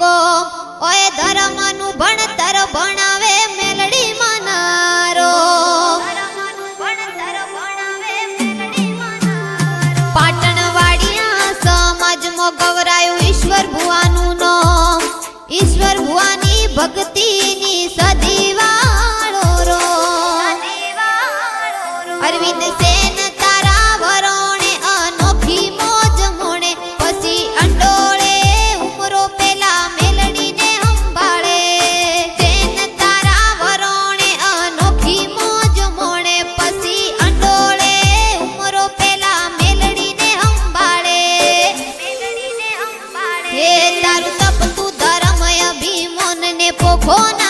ભોગો. ઓય ધર્મનું ભણતર ભણાવે મેલડી મનારો. પાટણ વાડિયા સમાજમાં ગવરાયું ઈશ્વર ભુવાનું નો ઈશ્વર ભુવાની ભક્તિની સદીવાળો રો અરવિંદ સેન Oh, no.